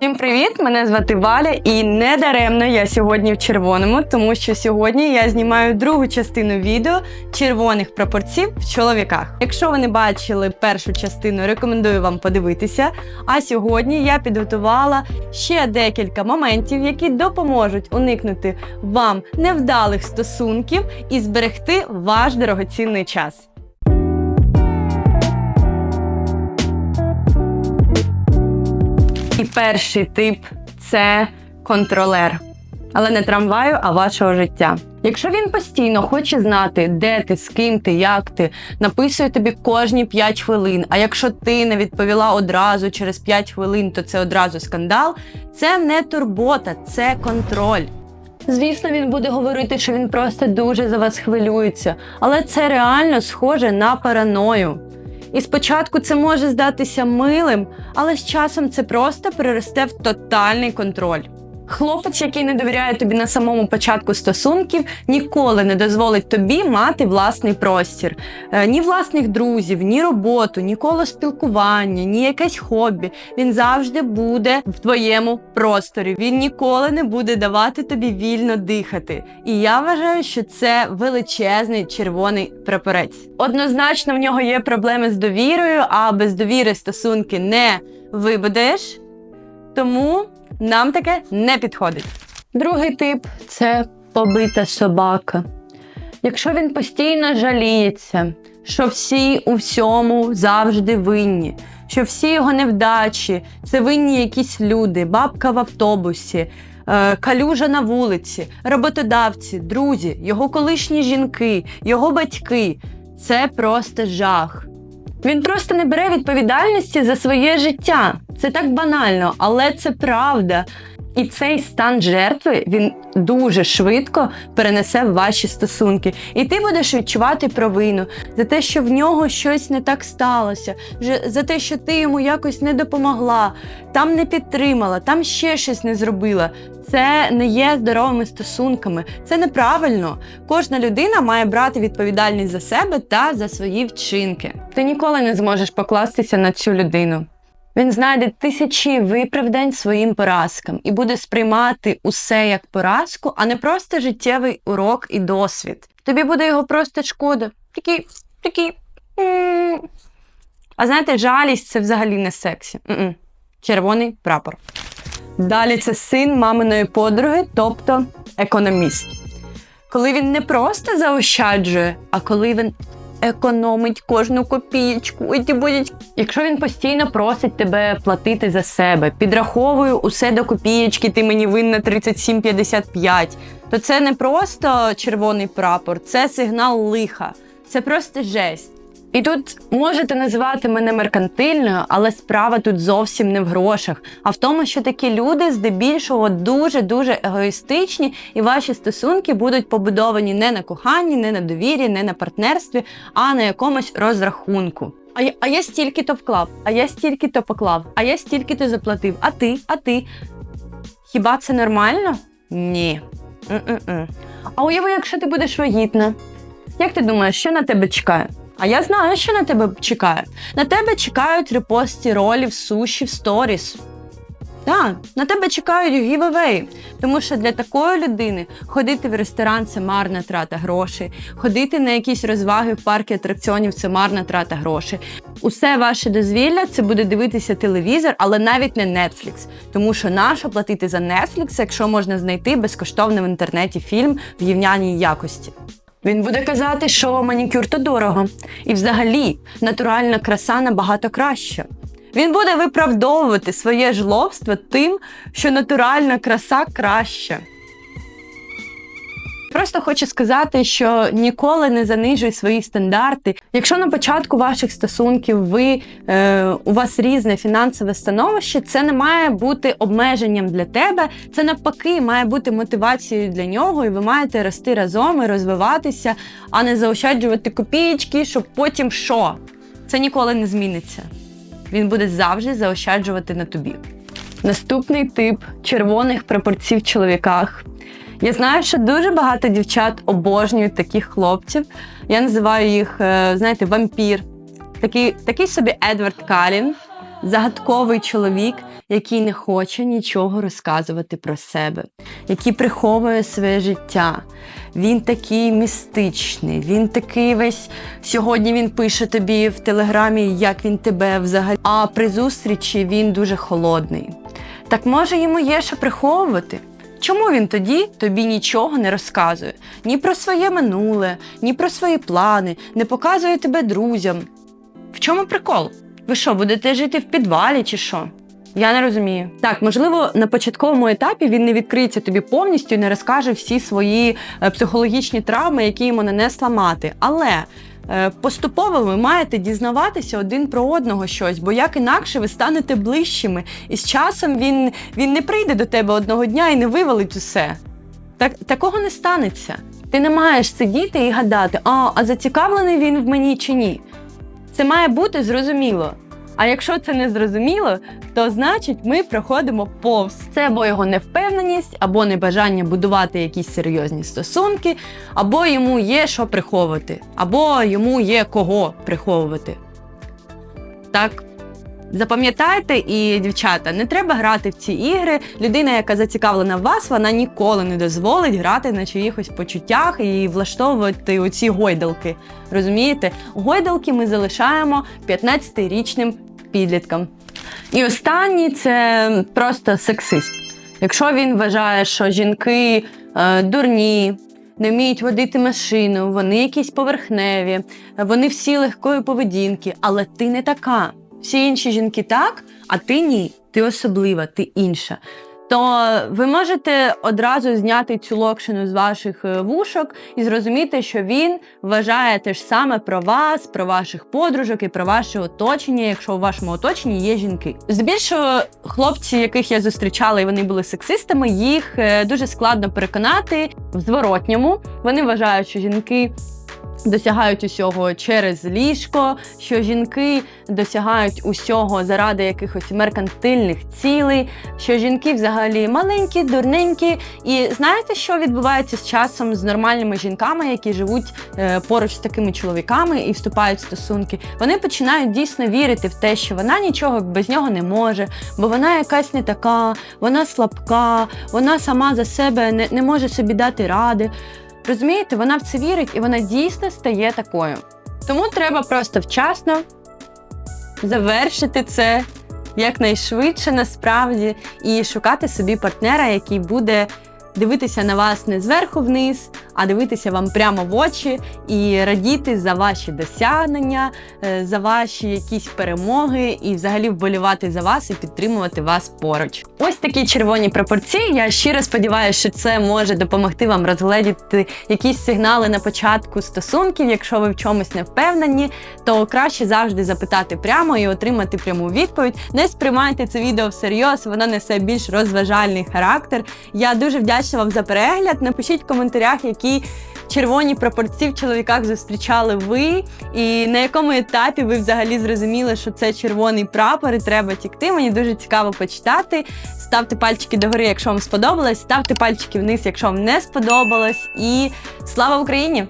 Всім привіт! Мене звати Валя, і не даремно я сьогодні в червоному, тому що сьогодні я знімаю другу частину відео червоних прапорців в чоловіках. Якщо ви не бачили першу частину, рекомендую вам подивитися. А сьогодні я підготувала ще декілька моментів, які допоможуть уникнути вам невдалих стосунків і зберегти ваш дорогоцінний час. Перший тип це контролер. Але не трамваю, а вашого життя. Якщо він постійно хоче знати, де ти, з ким ти, як ти, написує тобі кожні 5 хвилин. А якщо ти не відповіла одразу через 5 хвилин, то це одразу скандал. Це не турбота, це контроль. Звісно, він буде говорити, що він просто дуже за вас хвилюється, але це реально схоже на параною. І спочатку це може здатися милим, але з часом це просто переросте в тотальний контроль. Хлопець, який не довіряє тобі на самому початку стосунків, ніколи не дозволить тобі мати власний простір, Е, ні власних друзів, ні роботу, ні коло спілкування, ні якесь хобі. Він завжди буде в твоєму просторі. Він ніколи не буде давати тобі вільно дихати. І я вважаю, що це величезний червоний прапорець. Однозначно, в нього є проблеми з довірою, а без довіри стосунки не вибудеш. Тому нам таке не підходить. Другий тип це побита собака. Якщо він постійно жаліється, що всі у всьому завжди винні, що всі його невдачі це винні якісь люди, бабка в автобусі, е, калюжа на вулиці, роботодавці, друзі, його колишні жінки, його батьки це просто жах. Він просто не бере відповідальності за своє життя. Це так банально, але це правда. І цей стан жертви він дуже швидко перенесе в ваші стосунки. І ти будеш відчувати провину за те, що в нього щось не так сталося, за те, що ти йому якось не допомогла, там не підтримала, там ще щось не зробила. Це не є здоровими стосунками, це неправильно. Кожна людина має брати відповідальність за себе та за свої вчинки. Ти ніколи не зможеш покластися на цю людину. Він знайде тисячі виправдань своїм поразкам і буде сприймати усе як поразку, а не просто життєвий урок і досвід. Тобі буде його просто шкода. Такий, такий. А знаєте, жалість це взагалі не сексі. Червоний прапор. Далі це син маминої подруги, тобто економіст. Коли він не просто заощаджує, а коли він економить кожну копієчку. Ой, ті будуть. Якщо він постійно просить тебе платити за себе, підраховую усе до копієчки, ти мені винна 37,55, то це не просто червоний прапор, це сигнал лиха. Це просто жесть. І тут можете називати мене меркантильною, але справа тут зовсім не в грошах, а в тому, що такі люди здебільшого дуже-дуже егоїстичні, і ваші стосунки будуть побудовані не на коханні, не на довірі, не на партнерстві, а на якомусь розрахунку. А я, а я стільки-то вклав, а я стільки-то поклав, а я стільки-то заплатив. А ти, а ти. Хіба це нормально? Ні. М-м-м. А уяви, якщо ти будеш вагітна. Як ти думаєш, що на тебе чекає? А я знаю, що на тебе чекає. На тебе чекають репості ролів, суші, сторіс. Так, на тебе чекають гівевеї. Тому що для такої людини ходити в ресторан це марна трата грошей, ходити на якісь розваги в парки атракціонів це марна трата грошей. Усе ваше дозвілля це буде дивитися телевізор, але навіть не Netflix. Тому що нащо платити за Netflix, якщо можна знайти безкоштовно в інтернеті фільм в гівняній якості. Він буде казати, що манікюр то дорого. І взагалі натуральна краса набагато краща. Він буде виправдовувати своє жлобство тим, що натуральна краса краща. Просто хочу сказати, що ніколи не занижуй свої стандарти. Якщо на початку ваших стосунків ви, е, у вас різне фінансове становище, це не має бути обмеженням для тебе. Це навпаки має бути мотивацією для нього, і ви маєте рости разом і розвиватися, а не заощаджувати копієчки, щоб потім що? Це ніколи не зміниться. Він буде завжди заощаджувати на тобі. Наступний тип червоних прапорців чоловіках. Я знаю, що дуже багато дівчат обожнюють таких хлопців. Я називаю їх, е, знаєте, вампір. Такий, такий собі Едвард Калін. загадковий чоловік, який не хоче нічого розказувати про себе, який приховує своє життя. Він такий містичний, він такий весь. Сьогодні він пише тобі в телеграмі, як він тебе взагалі. А при зустрічі він дуже холодний. Так може йому є що приховувати? Чому він тоді тобі нічого не розказує? Ні про своє минуле, ні про свої плани, не показує тебе друзям. В чому прикол? Ви що, будете жити в підвалі чи що? Я не розумію. Так, можливо, на початковому етапі він не відкриється тобі повністю і не розкаже всі свої е, психологічні травми, які йому нанесла мати. Але поступово ви маєте дізнаватися один про одного щось, бо як інакше ви станете ближчими, і з часом він, він не прийде до тебе одного дня і не вивалить усе. Так, такого не станеться. Ти не маєш сидіти і гадати, а, а зацікавлений він в мені чи ні. Це має бути зрозуміло. А якщо це не зрозуміло, то значить ми проходимо повз. Це або його невпевненість, або небажання будувати якісь серйозні стосунки, або йому є що приховувати, або йому є кого приховувати. Так. Запам'ятайте і, дівчата, не треба грати в ці ігри. Людина, яка зацікавлена в вас, вона ніколи не дозволить грати на чиїхось почуттях і влаштовувати оці гойдалки. Розумієте? Гойдалки ми залишаємо 15-річним підліткам. І останній це просто сексист. Якщо він вважає, що жінки е, дурні, не вміють водити машину, вони якісь поверхневі, вони всі легкої поведінки, але ти не така. Всі інші жінки так, а ти ні. Ти особлива, ти інша. То ви можете одразу зняти цю локшину з ваших е, вушок і зрозуміти, що він вважає те ж саме про вас, про ваших подружок і про ваше оточення, якщо у вашому оточенні є жінки. Здебільшого хлопці, яких я зустрічала, і вони були сексистами, їх е, дуже складно переконати в зворотньому. Вони вважають, що жінки досягають усього через ліжко, що жінки досягають усього заради якихось меркантильних цілей, що жінки взагалі маленькі, дурненькі. І знаєте, що відбувається з часом з нормальними жінками, які живуть е, поруч з такими чоловіками і вступають в стосунки? Вони починають дійсно вірити в те, що вона нічого без нього не може, бо вона якась не така, вона слабка, вона сама за себе не, не може собі дати ради. Розумієте, вона в це вірить і вона дійсно стає такою. Тому треба просто вчасно завершити це якнайшвидше насправді і шукати собі партнера, який буде дивитися на вас не зверху вниз, а дивитися вам прямо в очі і радіти за ваші досягнення, е, за ваші якісь перемоги, і взагалі вболівати за вас і підтримувати вас поруч. Ось такі червоні пропорції. Я щиро сподіваюся, що це може допомогти вам розгледіти якісь сигнали на початку стосунків. Якщо ви в чомусь не впевнені, то краще завжди запитати прямо і отримати пряму відповідь. Не сприймайте це відео всерйоз, воно несе більш розважальний характер. Я дуже вдячна вам за перегляд. Напишіть в коментарях, які червоні прапорці в чоловіках зустрічали ви, і на якому етапі ви взагалі зрозуміли, що це червоний прапор і треба тікти. Мені дуже цікаво почитати. Ставте пальчики догори, якщо вам сподобалось, ставте пальчики вниз, якщо вам не сподобалось. І слава Україні!